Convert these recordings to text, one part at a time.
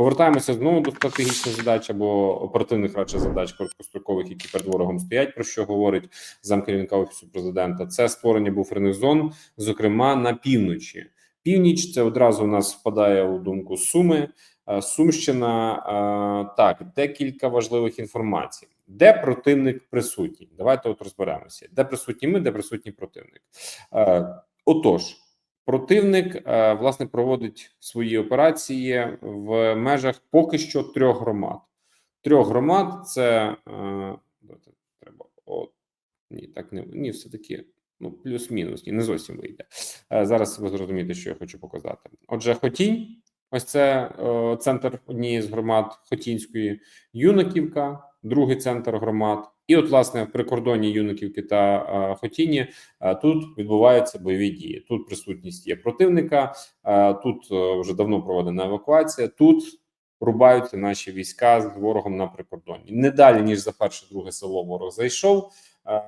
Повертаємося знову до стратегічних задач або оперативних радше задач короткострокових, які перед ворогом стоять. Про що говорить замкерівника офісу президента? Це створення буферних зон, зокрема на півночі. Північ це одразу у нас впадає у думку Суми, Е, Сумщина. Е, Так, декілька важливих інформацій. Де противник присутній? Давайте от розберемося. Де присутні ми, де присутній противник? Е, Отож. Противник е, власне проводить свої операції в межах поки що трьох громад. Трьох громад це е, треба о, ні, так не ні, все таки. Ну, плюс-мінус, ні, не зовсім вийде. Е, Зараз ви зрозумієте, що я хочу показати. Отже, Хотінь, ось це е, центр однієї з громад Хотінської, Юнаківка, другий центр громад. І, от, власне, в прикордонні Юнаківки та Хотіні тут відбуваються бойові дії. Тут присутність є противника, тут е, вже давно проведена евакуація. Тут рубаються наші війська з ворогом на прикордонні. Не далі ніж за перше друге село ворог зайшов.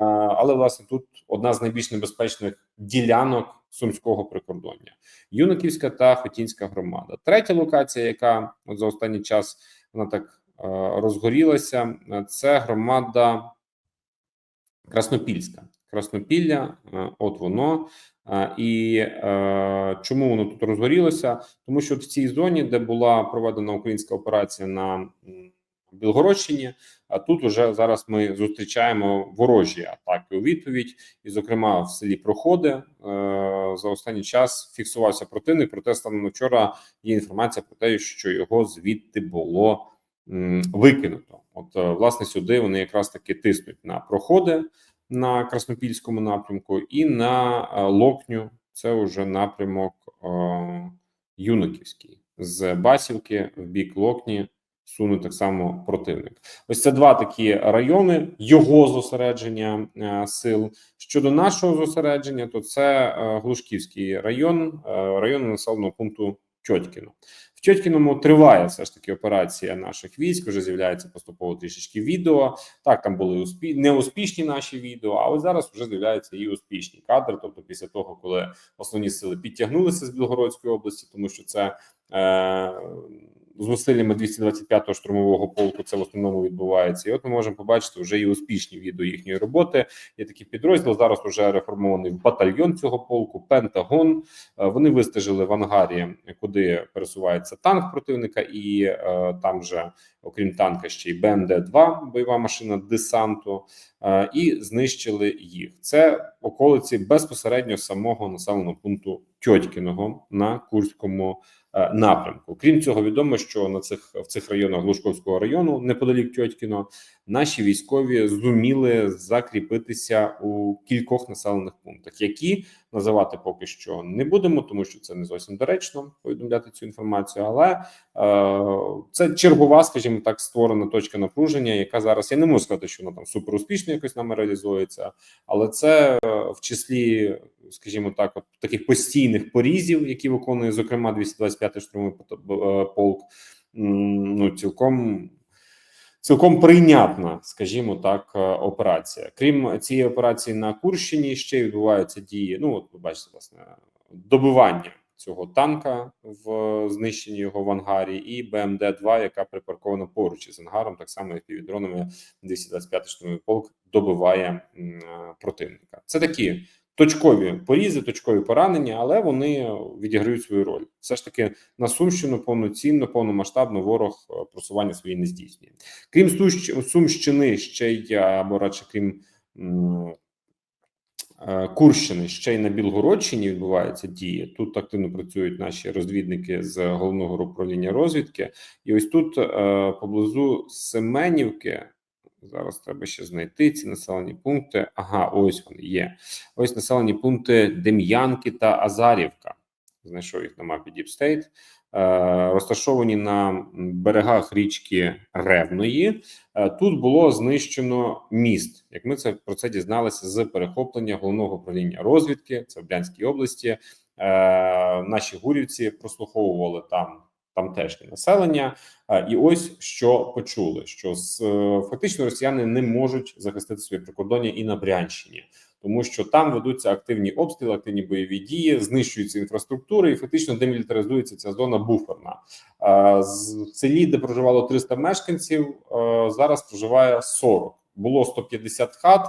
Але власне тут одна з найбільш небезпечних ділянок сумського прикордоння: Юнаківська та Хотінська громада. Третя локація, яка от за останній час вона так розгорілася, е, це громада Краснопільська. Краснопілля, е, от воно. Е, І е, чому воно тут розгорілося? Тому що в цій зоні, де була проведена українська операція на Білгородщині, а тут уже зараз ми зустрічаємо ворожі атаки у відповідь, і, зокрема, в селі Проходи е, за останній час фіксувався противник. Проте станом вчора є інформація про те, що його звідти було викинуто. От е, власне сюди вони якраз таки тиснуть на проходи на Краснопільському напрямку і на е, Локню. Це вже напрямок е, Юнаківський з Басівки в бік Локні. Суне так само противник. Ось це два такі райони його зосередження е, сил. Щодо нашого зосередження, то це е, Глушківський район, е, район населеного пункту Тьотькіно. В Чотькіному триває все ж таки операція наших військ. Вже з'являється поступово трішечки відео. Так, там були успі... неуспішні наші відео, а ось зараз вже з'являються і успішні кадри. Тобто, після того, коли основні сили підтягнулися з Білгородської області, тому що це е... зусиллями 225-го штурмового полку, це в основному відбувається. І от ми можемо побачити вже і успішні відео їхньої роботи. Є такий підрозділ. Зараз вже реформований батальйон цього полку. Пентагон. Е, Вони вистежили в ангарі, куди пересувається танк противника, і е, там же, окрім танка, ще й БМД-2, бойова машина десанту, е, і знищили їх. Це околиці безпосередньо самого населеного пункту Тьотькіного на Курському е, напрямку. Крім цього, відомо, що на цих в цих районах Глушковського району, неподалік Тьотькіно, наші військові зуміли закріпитися у кількох населених пунктах, які називати поки що не будемо, тому що це не зовсім доречно повідомляти цю інформацію. Але е, це чергова, скажімо так, створена точка напруження, яка зараз я не можу сказати, що вона там супер успішно якось нами реалізується, але це е, в числі, скажімо так, от таких постійних порізів, які виконує зокрема 225 штурмовий е, полк. Ну цілком цілком прийнятна, скажімо так, е, операція. Крім цієї операції на Курщині, ще відбуваються дії. Ну, от ви бачите, власне, добивання цього танка в знищенні його в ангарі, і БМД 2 яка припаркована поруч із ангаром, так само як півдронами 225 штурмовий полк добиває е, противника. Це такі. Точкові порізи, точкові поранення, але вони відіграють свою роль. Все ж таки на Сумщину повноцінно, повномасштабно ворог е, просування свої не здійснює. Крім Сумщини, ще й або радше крім е, Курщини, ще й на Білгородщині відбуваються дії. Тут активно працюють наші розвідники з головного управління розвідки, і ось тут е, поблизу Семенівки. Зараз треба ще знайти ці населені пункти. Ага, ось вони є. Ось населені пункти Дем'янки та Азарівка. Знайшов їх на мапі Deep State. Е, розташовані на берегах річки Ревної. Е, Тут було знищено міст. Як ми це про це дізналися з перехоплення головного управління розвідки, це в Брянській області. Е, Наші гурівці прослуховували там тамтешнє населення. Е, І ось що почули: що е, фактично росіяни не можуть захистити своє прикордоння і на Брянщині. тому що там ведуться активні обстріли, активні бойові дії, знищуються інфраструктури, і фактично демілітаризується ця зона буферна. Е, В селі, де проживало 300 мешканців, зараз проживає 40. Було 150 хат.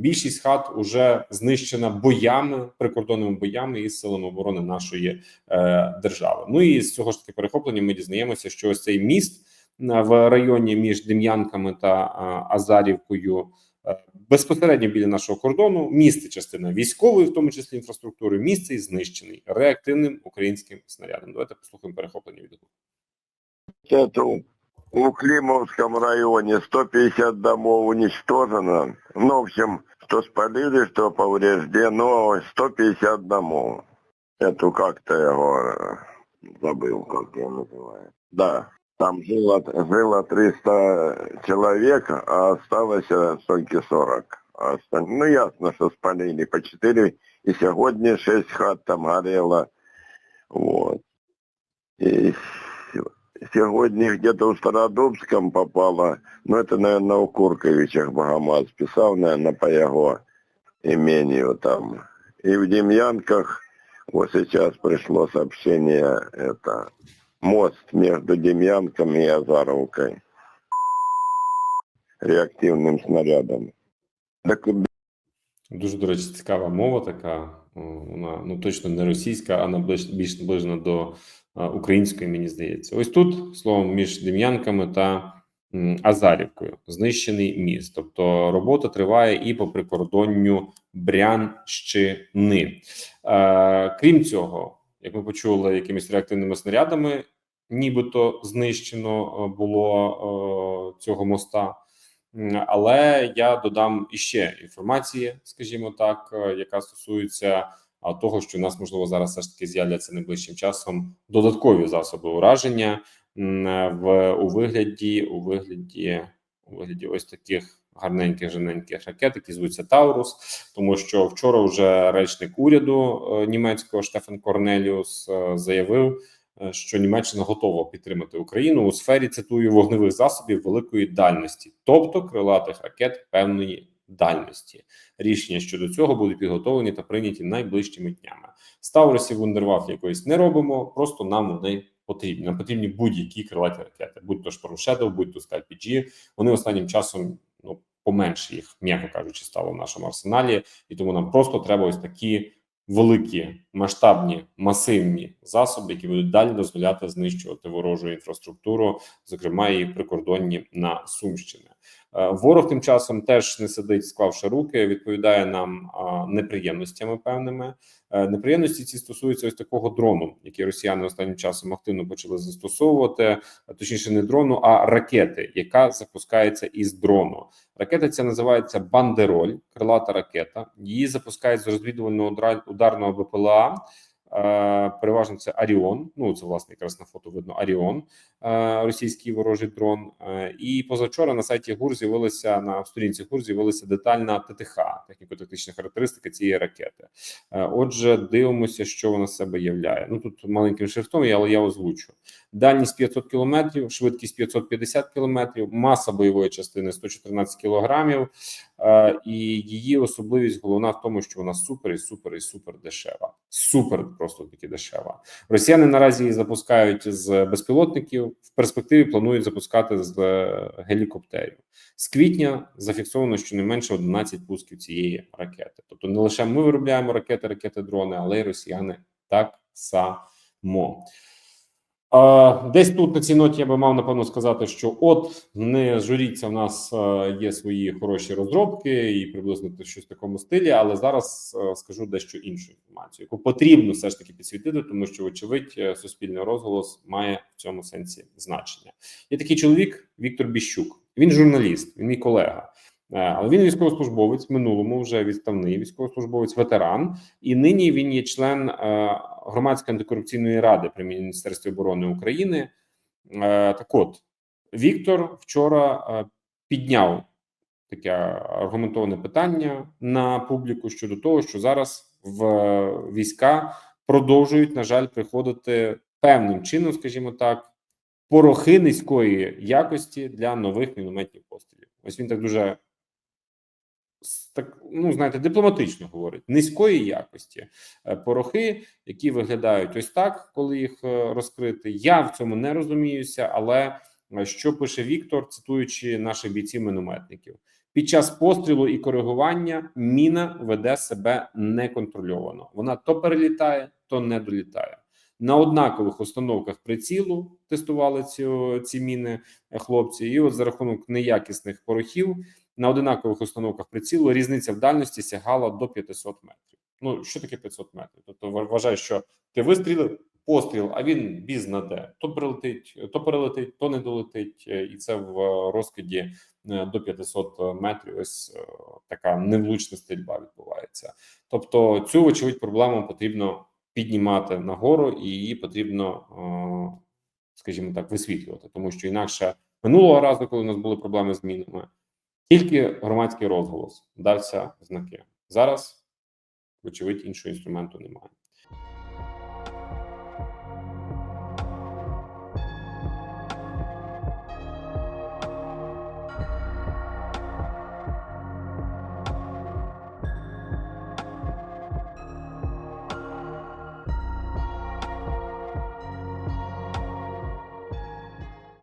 Більшість хат вже знищена боями, прикордонними боями із силами оборони нашої е, держави. Ну і з цього ж таки перехоплення ми дізнаємося, що ось цей міст е, в районі між Дем'янками та е, Азарівкою. е, Безпосередньо біля нашого кордону місце частина військової, в тому числі інфраструктури, місце і знищений реактивним українським снарядом. Давайте послухаємо перехоплення від у Климовском районе 150 домов уничтожено. Ну, в общем, что спалили, что повреждено, 150 домов. Эту как-то его э, забыл, как я называю. Да, там жило, жило 300 человек, а осталось э, только 40. А оста- Ну, ясно, что спалили по 4, и сегодня 6 хат там горело. Вот. И Сегодня где-то в Стародубском попало, ну это, наверное, у Курковичах Богомаз писал, наверное, по его имению там. И в Демьянках, вот сейчас пришло сообщение, это мост между Демьянками и Азаровкой реактивным снарядом. Так Дуже до речі, цікава мова така. О, Вона ну точно не російська, а наближ, більш наближена до української, мені здається. Ось тут словом між Дем'янками та Азарівкою знищений міст. Тобто робота триває і по прикордонню Брянщини. Е, крім цього, як ми почули, якимись реактивними снарядами, нібито знищено е, було е, цього моста. Але я додам іще інформації, скажімо так, е, яка стосується того, що у нас можливо зараз все ж таки з'являться найближчим часом додаткові засоби ураження в у вигляді, у вигляді, у вигляді ось таких гарненьких жененьких ракет, які звуться Таурус. Тому що вчора вже речник уряду е, німецького Штефан Корнеліус е, заявив, що Німеччина готова підтримати Україну у сфері цитую вогневих засобів великої дальності, тобто крилатих ракет певної дальності. Рішення щодо цього будуть підготовлені та прийняті найближчими днями. Ставросів вундервафлі якоїсь не робимо, просто нам вони потрібні. Нам потрібні будь-які крилаті ракети, будь то Storm будь то Sky Вони останнім часом ну поменше їх, м'яко кажучи, стало в нашому арсеналі, і тому нам просто треба ось такі великі, масштабні, масивні засоби, які будуть далі дозволяти знищувати ворожу інфраструктуру, зокрема і прикордонні на Сумщині. Е, Ворог тим часом теж не сидить, склавши руки, відповідає нам неприємностями певними. Е, Неприємності ці стосуються ось такого дрону, який росіяни останнім часом активно почали застосовувати, точніше, не дрону, а ракети, яка запускається із дрону. Ракета ця називається Бандероль, крилата ракета. Її запускають з розвідувального ударного БПЛА. Переважно це Аріон. Ну це власне якраз на фото видно Аріон, російський ворожий дрон. І позавчора на сайті ГУР з'явилася на сторінці ГУР з'явилася детальна ТТХ, техніко-тактична характеристика цієї ракети. Отже, дивимося, що вона себе являє. Ну тут маленьким шрифтом, але я озвучу. Дальність 500 кілометрів, швидкість 550 кілометрів, маса бойової частини 114 кілограмів. Е, І її особливість головна в тому, що вона супер і супер і супер дешева. Супер просто таки дешева. Росіяни наразі її запускають з безпілотників. В перспективі планують запускати з е, гелікоптерів. З квітня зафіксовано щонайменше 11 пусків цієї ракети. Тобто, не лише ми виробляємо ракети, ракети, дрони, але й росіяни так само. Десь тут на цій ноті я би мав напевно сказати, що от не журіться, в нас е, є свої хороші розробки і приблизно щось в такому стилі. Але зараз е, скажу дещо іншу інформацію, яку потрібно все ж таки підсвітити, тому що, вочевидь, е, суспільний розголос має в цьому сенсі значення. Є такий чоловік Віктор Біщук. Він журналіст, він мій колега. Але він військовослужбовець минулому вже відставний військовослужбовець, ветеран, і нині він є член громадської антикорупційної ради при міністерстві оборони України. Е, Так, от Віктор вчора е, підняв таке аргументоване питання на публіку щодо того, що зараз в війська продовжують, на жаль, приходити певним чином, скажімо так, порохи низької якості для нових мінометних пострілів. Ось він так дуже так, ну знаєте, дипломатично говорить, низької якості е, порохи, які виглядають ось так, коли їх е, розкрити. Я в цьому не розуміюся, але е, що пише Віктор, цитуючи наших бійців-минометників. Під час пострілу і коригування міна веде себе неконтрольовано. Вона то перелітає, то не долітає. На однакових установках прицілу тестували ці, ці міни хлопці, і от за рахунок неякісних порохів на одинакових установках прицілу різниця в дальності сягала до 500 метрів. Ну що таке 500 метрів? Тобто вважає, що ти вистрілив постріл, а він біз на де то прилетить, то перелетить, то не долетить, е, і це в е, розкиді е, до 500 метрів. Ось така невлучна стрільба відбувається. Тобто, цю вочевидь проблему потрібно піднімати нагору, і її потрібно, скажімо так, висвітлювати, тому що інакше минулого разу, коли у нас були проблеми з мінами, тільки громадський розголос дався знаки. Зараз, вочевидь, іншого інструменту немає.